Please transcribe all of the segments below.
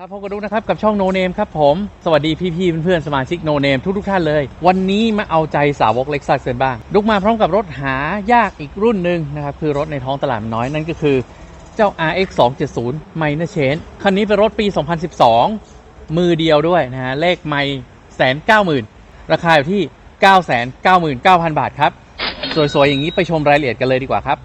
ครับพบกันดุกนะครับกับช่องโนเนมครับผมสวัสดีพี่ๆเพื่อนๆสมาชิกโนเนมทุกๆท่านเลย วันนี้มาเอาใจสาวกเล็กซัสกันบ้างดุกมาพร้อมกับรถหายากอีกรุ่นหนึ่งนะครับ คือรถในท้องตลาดน้อยนั่นก็คือเจ้า RX 270 Minor Change คันนี้เป็นรถปี 2012 มือเดียวด้วยนะฮะเลขไม่แสนเก้าหมื่นราคาอยู่ที่ 9 9 9 9 0 0 0 บาทครับ สวยๆ อย่างนี้ไปชมรายละเอียดกันเลยดีกว่าครับ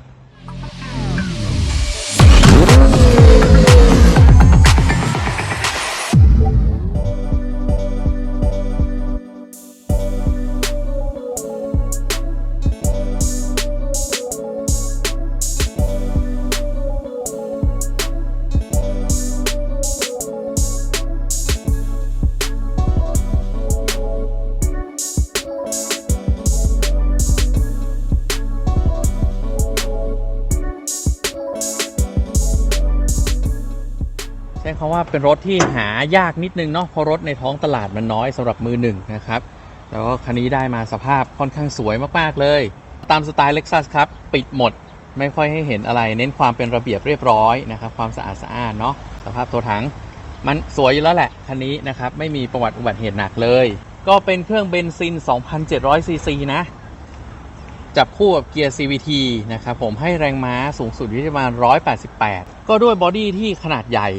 ใช้คำว่าเป็นรถที่หายากนิดนึงเนาะเพราะรถในท้องตลาดมันน้อยสำหรับมือหนึ่งนะครับแล้วก็คันนี้ได้มาสภาพค่อนข้างสวยมากๆเลย ตามสไตล์ Lexus ครับ ปิดหมดไม่ค่อยให้เห็นอะไร เน้นความเป็นระเบียบเรียบร้อยนะครับความสะอาดสะอานเนาะสภาพตัวถัง มันสวยอยู่แล้วแหละคันนี้นะครับไม่มีประวัติอุบัติเหตุหนักเลย ก็เป็นเครื่องเบนซิน 2,700 ซีซีนะ จับคู่กับเกียร์ CVT นะครับผมให้แรงม้าสูงสุดอยู่ที่ประมาณ 188 ก็ด้วยบอดี้ที่ขนาดใหญ่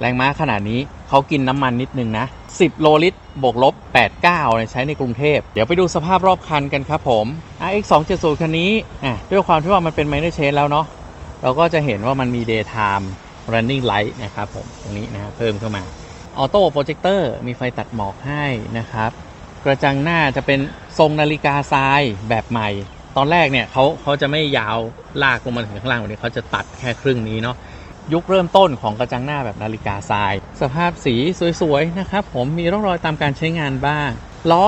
แรงม้าขนาดนี้เขากินน้ำมันนิดนึงนะ 10 โลลิตร บวกลบ 89เนี่ยใช้ในกรุงเทพ เดี๋ยวไปดูสภาพรอบคันกันครับผม RX 270คันนี้อะด้วยความที่ว่ามันเป็น minor change แล้วเนาะ เราก็จะเห็นว่ามันมี daytime running light นะครับผม ตรงนี้นะฮะเพิ่มเข้ามาออโต้โปรเจคเตอร์มีไฟตัดหมอกให้นะครับ กระจังหน้าจะเป็นทรงนาฬิกาทรายแบบใหม่ ตอนแรกเนี่ยเขาเขาจะไม่ยาวลากลงมาถึงข้างล่างแบบนี้เขาจะตัดแค่ครึ่งนี้เนาะ ยุคเริ่มต้นของกระจังหน้าแบบนาฬิกาทราย สภาพสีสวยๆนะครับผมมีร่องรอยตามการใช้งานบ้าง ล้อ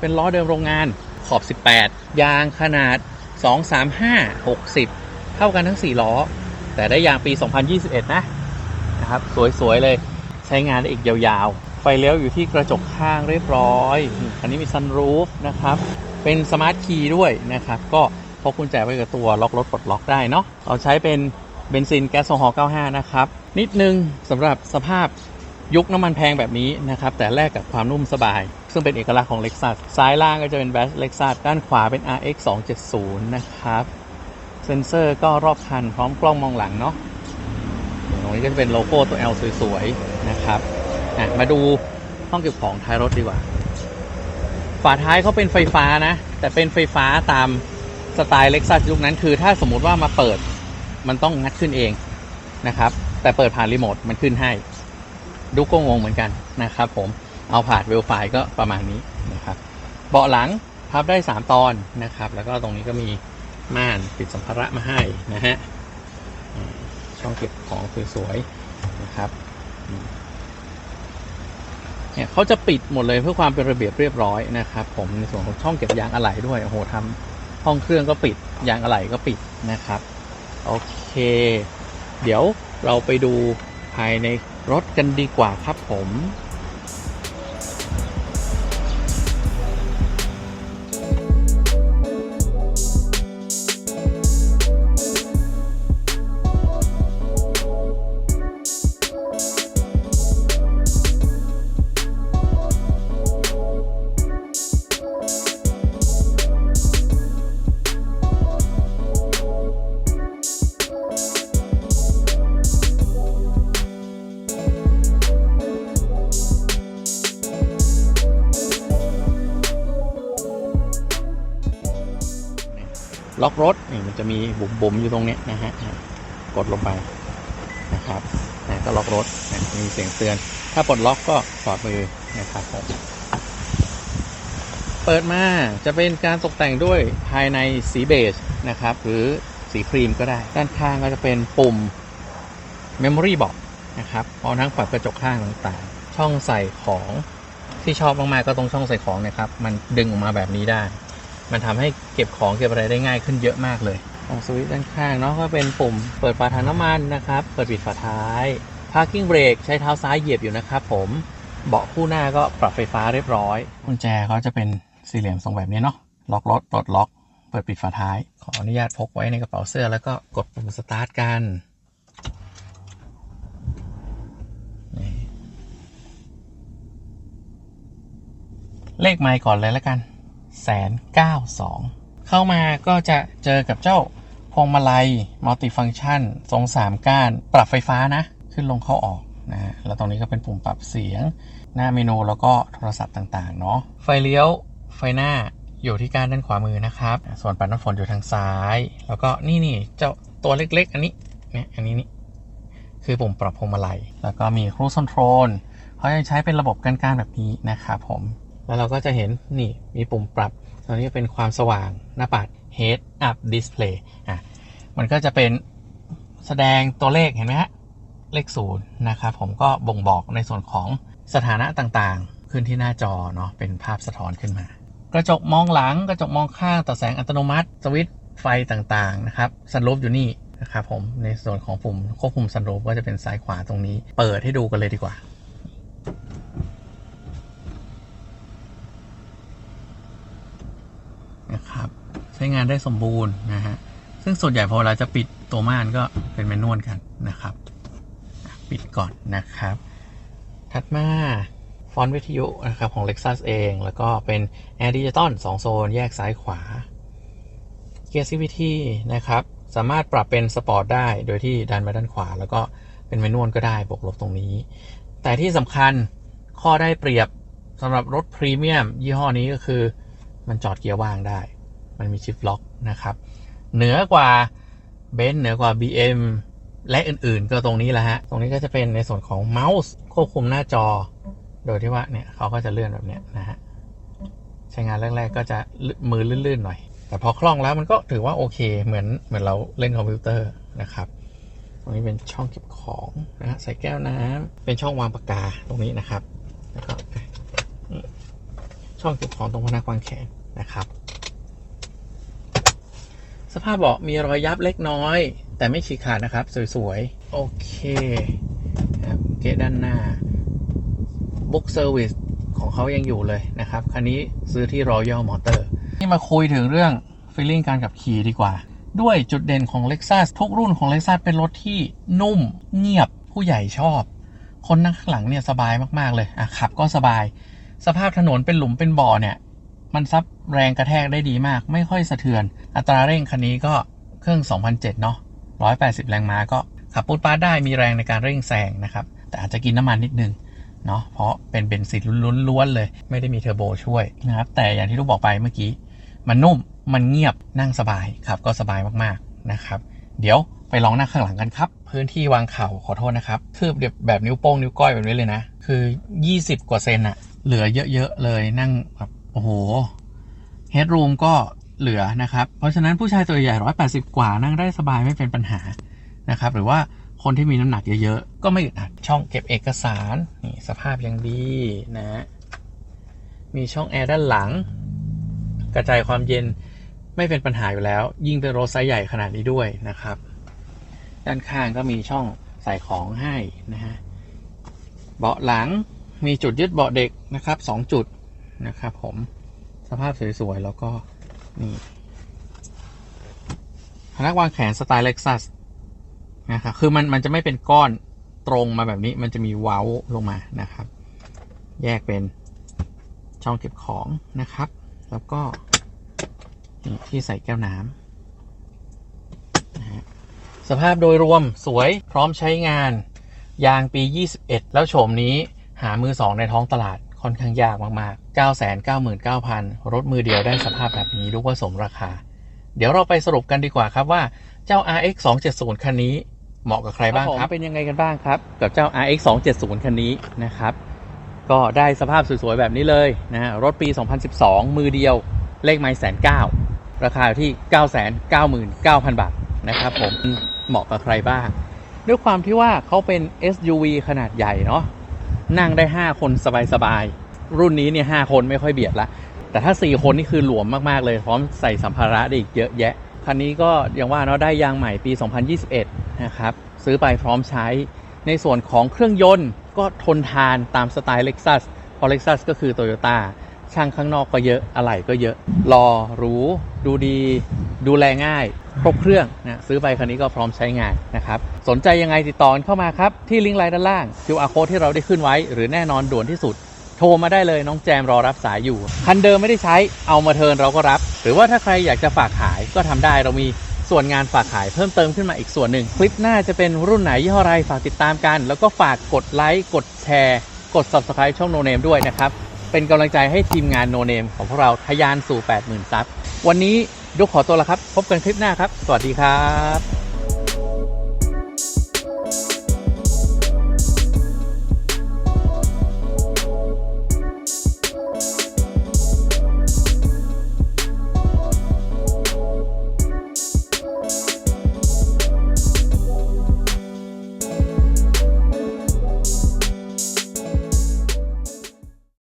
เป็นล้อเดิมโรงงานขอบ 18 ยางขนาด 235 60 เท่ากันทั้ง 4 ล้อ แต่ได้ยางปี 2021 นะนะครับสวยๆเลยใช้งานได้อีกยาวๆ ไฟเลี้ยวอยู่ที่กระจกข้างเรียบร้อย อันนี้มีซันรูฟนะครับ เป็นสมาร์ทคีย์ด้วยนะครับ ก็พกกุญแจไว้กับตัวล็อกรถปลดล็อกได้เนาะเราใช้เป็น เบนซินแก๊สโซฮอล์95 นะครับ นิดนึงสำหรับสภาพยุคน้ำมันแพงแบบนี้นะครับ แต่แลกกับความนุ่มสบาย ซึ่งเป็นเอกลักษณ์ของ Lexus ซ้ายล่างก็จะเป็นแบช Lexus ด้านขวาเป็น RX 270 นะครับ เซนเซอร์ก็รอบคันพร้อมกล้องมองหลังเนาะตรงนี้ก็จะเป็นโลโก้ตัว L สวยๆ นะครับมาดูห้องเก็บของท้ายรถดีกว่า ฝาท้ายเขาเป็นไฟฟ้านะ แต่เป็นไฟฟ้าตามสไตล์เล็กซัสยุคนั้นคือถ้าสมมติว่ามาเปิด มันต้องงัดขึ้นเองนะครับ แต่เปิดผ่านรีโมทมันขึ้นให้ ดูก็งงเหมือนกันนะครับ ผมเอาผ่านเวลไฟก็ประมาณนี้นะครับ เบาะหลังพับได้ 3 ตอนนะครับ แล้วก็ตรงนี้ก็มีม่านปิดสัมภาระมาให้นะฮะช่องเก็บของสวยๆนะครับเนี่ยเขาจะปิดหมดเลยเพื่อความเป็นระเบียบเรียบร้อยนะครับ ผมในส่วนของช่องเก็บยางอะไหล่ด้วยโอ้โหทำห้องเครื่องก็ปิดยางอะไหล่ก็ปิดนะครับ โอเค เดี๋ยวเราไปดูภายในรถกันดีกว่าครับผม ล็อกรถนี่มันจะมีบุ๋มๆอยู่ตรงนี้นะฮะกดลงไปนะครับนะก็ล็อกรถนะมีเสียงเตือน ถ้าปลดล็อกก็ปลอดมือนะครับผมเปิดมาจะเป็นการตกแต่งด้วยภายในสีเบจนะครับ หรือสีครีมก็ได้ ด้านข้างก็จะเป็นปุ่ม Memory Box นะครับพร้อมทั้งปรับกระจกข้างต่างๆ ช่องใส่ของที่ชอบมากๆก็ตรงช่องใส่ของนะครับ มันดึงออกมาแบบนี้ได้ มันทำให้เก็บของเก็บอะไรได้ง่ายขึ้นเยอะมากเลย ของสวิตช์ด้านข้างเนาะก็เป็นปุ่มเปิดฝาถังน้ำมันนะครับ เปิดปิดฝาท้าย parking brake ใช้เท้าซ้ายเหยียบอยู่นะครับผม เบาะคู่หน้าก็ปรับไฟฟ้าเรียบร้อย กุญแจเขาจะเป็นสี่เหลี่ยมทรงแบบนี้เนาะ ล็อกรถปลดล็อก เปิดปิดฝาท้าย ขออนุญาตพกไว้ในกระเป๋าเสื้อแล้วก็กดปุ่มสตาร์ทกันเลขไมค์ก่อนเลยแล้วกัน แสนเก้าสองเข้ามาก็จะเจอกับเจ้าพวงมาลัยมัลติฟัง c t ชันทรงสามก้าน ปรับไฟฟ้านะ ขึ้นลงเข้าออกนะฮะแล้วตรงนี้ก็เป็นปุ่มปรับเสียง หน้าเมนูแล้วก็โทรศัพท์ต่างๆเนาะไฟเลี้ยวไฟหน้าอยู่ที่กานด้านขวามือนะครับ ส่วนปัดน้ำฝนอยู่ทางซ้าย แล้วก็นี่นี่เจ้าตัวเล็กๆ อันนี้เนี่ยอันนี้นี่คือปุ่มปรับพวงมาลัย แล้วก็มีครู i คอนโทรลเขาจะใช้เป็นระบบการการแบบนี้นะครับผม แล้วเราก็จะเห็นนี่มีปุ่มปรับตรงนี้เป็นความสว่างหน้าปัด Head Up Display อะมันก็จะเป็นแสดงตัวเลขเห็นไหมฮะเลขศูนย์นะครับผมก็บ่งบอกในส่วนของสถานะต่างๆ ขึ้นที่หน้าจอเนาะเป็นภาพสะท้อนขึ้นมา กระจกมองหลังกระจกมองข้างต่อแสงอัตโนมัติสวิตช์ไฟต่างๆนะครับสันรูปอยู่นี่นะครับผมในส่วนของปุ่มควบคุมสันรูปก็จะเป็นซ้ายขวาตรงนี้ เปิดให้ดูกันเลยดีกว่า นะครับ ใช้งานได้สมบูรณ์นะฮะ ซึ่งส่วนใหญ่พอเราจะปิดตัวม่านก็เป็นแมนนวลกันนะครับ ปิดก่อนนะครับ ถัดมาฟอนต์วิทยุนะครับของ Lexus เอง แล้วก็เป็น Air Digital 2 โซน แยกซ้ายขวา เกียร์ CVT นะครับ สามารถปรับเป็นสปอร์ตได้โดยที่ดันมาด้านขวา แล้วก็เป็นแมนนวลก็ได้บวกลบตรงนี้ แต่ที่สำคัญข้อได้เปรียบสำหรับรถพรีเมียมยี่ห้อนี้ก็คือมันจอดเกียร์ว่างได้ มันมีชิฟล็อกนะครับ เหนือกว่าเบนซ์เหนือกว่า BM และอื่นๆ ก็ตรงนี้แหละฮะ ตรงนี้ก็จะเป็นในส่วนของเมาส์ควบคุมหน้าจอ โดยที่ว่าเนี่ยเขาก็จะเลื่อนแบบเนี้ยนะฮะ ใช้งานแรก ๆ ก็จะมือลื่นๆหน่อย แต่พอคล่องแล้วมันก็ถือว่าโอเค เหมือนเหมือนเราเล่นคอมพิวเตอร์นะครับ ตรงนี้เป็นช่องเก็บของนะฮะใส่แก้วน้ำเป็นช่องวางปากกาตรงนี้นะครับ แล้วก็ช่องเก็บของตรงพนักวางแขนนะครับ สภาพเบาะมีรอยยับเล็กน้อย แต่ไม่ฉีกขาดนะครับ สวยๆ โอเคครับเกด้านหน้าบุ๊กเซอร์วิสของเขายังอยู่เลยนะครับ คันนี้ซื้อที่ Royal Motor นี่มาคุยถึงเรื่อง feeling การขับขี่ดีกว่า ด้วยจุดเด่นของ Lexus ทุกรุ่นของ Lexus เป็นรถที่นุ่มเงียบผู้ใหญ่ชอบ คนนั่งข้างหลังเนี่ยสบายมากๆเลยอะขับก็สบาย สภาพถนนเป็นหลุมเป็นบ่อเนี่ย มันซับแรงกระแทกได้ดีมาก ไม่ค่อยสะเทือน อัตราเร่งคันนี้ก็เครื่อง 2007 เนาะ 180 แรงม้าก็ขับปุ๊บป้าดได้มีแรงในการเร่งแซงนะครับ แต่อาจจะกินน้ำมันนิดนึงเนาะ เพราะเป็นเบนซินล้วนๆเลย ไม่ได้มีเทอร์โบช่วยนะครับ แต่อย่างที่ลูกบอกไปเมื่อกี้ มันนุ่ม มันเงียบ นั่งสบายครับก็สบายมากๆนะครับ เดี๋ยวไปลองนั่งข้างหลังกันครับ พื้นที่วางเข่าขอโทษนะครับ คือแบบแบบนิ้วโป้งนิ้วก้อยแบบนี้เลยนะ คือ 20 กว่าเซนอะเหลือเยอะๆเลยนั่งแบบ โอ้โหเฮดรูมก็เหลือนะครับ เพราะฉะนั้นผู้ชายตัวใหญ่180กว่านั่งได้สบายไม่เป็นปัญหานะครับ หรือว่าคนที่มีน้ำหนักเยอะๆ ก็ไม่อึดอัดช่องเก็บเอกสารนี่สภาพยังดีนะมีช่องแอร์ด้านหลัง กระจายความเย็นไม่เป็นปัญหาอยู่แล้ว ยิ่งเป็นรถไซส์ใหญ่ขนาดนี้ด้วยนะครับ ด้านข้างก็มีช่องใส่ของให้นะฮะเบาะหลังมีจุดยึดเบาะเด็กนะครับ2จุด นะครับผมสภาพสวยๆ แล้วก็ นี่พนักวางแขนสไตล์เล็กซัสนะครับคือมันมันจะไม่เป็นก้อนตรงมาแบบนี้มันจะมีเว้าลงมานะครับ แยกเป็นช่องเก็บของนะครับ แล้วก็นี่ที่ใส่แก้วน้ำนะฮะสภาพโดยรวมสวยพร้อมใช้งาน ยางปี 21 แล้วโฉมนี้หามือสองในท้องตลาด ค่อนข้างยากมากๆ 999,000 รถมือเดียวได้สภาพแบบนี้รู้ว่าสมราคา เดี๋ยวเราไปสรุปกันดีกว่าครับว่าเจ้า RX 270คันนี้เหมาะกับใครบ้างครับ เป็นยังไงกันบ้างครับ กับเจ้า RX 270คันนี้นะครับ ก็ได้สภาพสวยๆ แบบนี้เลยนะฮะรถปี 2012 มือเดียว เลขไมล์แสนเก้าราคาอยู่ที่ 999,000 บาทนะครับผม เหมาะกับใครบ้าง ด้วยความที่ว่าเขาเป็น SUV ขนาดใหญ่เนาะ นั่งได้ 5 คนสบายๆ รุ่นนี้เนี่ย5คนไม่ค่อยเบียดละ แต่ถ้า 4 คนนี่คือหลวมมากๆเลย พร้อมใส่สัมภาระได้อีกเยอะแยะ คันนี้ก็อย่างว่าเนาะได้ยางใหม่ปี 2021 นะครับ ซื้อไปพร้อมใช้ ในส่วนของเครื่องยนต์ก็ทนทานตามสไตล์ Lexus เพราะ Lexus ก็คือ Toyota ช่างข้างนอกก็เยอะ อะไหล่ก็เยอะ รอ รูดูดี ดูแลง่าย ครบเครื่องนะซื้อไปคันนี้ก็พร้อมใช้งานนะครับ สนใจยังไงติดต่อนเข้ามาครับ ที่ลิงก์ไลน์ด้านล่าง QR code ที่เราได้ขึ้นไว้ หรือแน่นอนด่วนที่สุด โทรมาได้เลยน้องแจมรอรับสายอยู่ คันเดิมไม่ได้ใช้เอามาเทิร์นเราก็รับ หรือว่าถ้าใครอยากจะฝากขายก็ทำได้เรามีส่วนงานฝากขายเพิ่มเติมขึ้นมาอีกส่วนหนึ่งคลิปหน้าจะเป็นรุ่นไหนยี่ห้ออะไรฝากติดตามกัน แล้วก็ฝากกดไลค์กดแชร์ กด subscribe ช่อง No Name ด้วยนะครับเป็นกำลังใจให้ทีมงาน No Name ของพวกเราทะยานสู่ 80,000ซับวันนี้ ยกขอตัวละครับ พบกันคลิปหน้าครับ สวัสดีครับ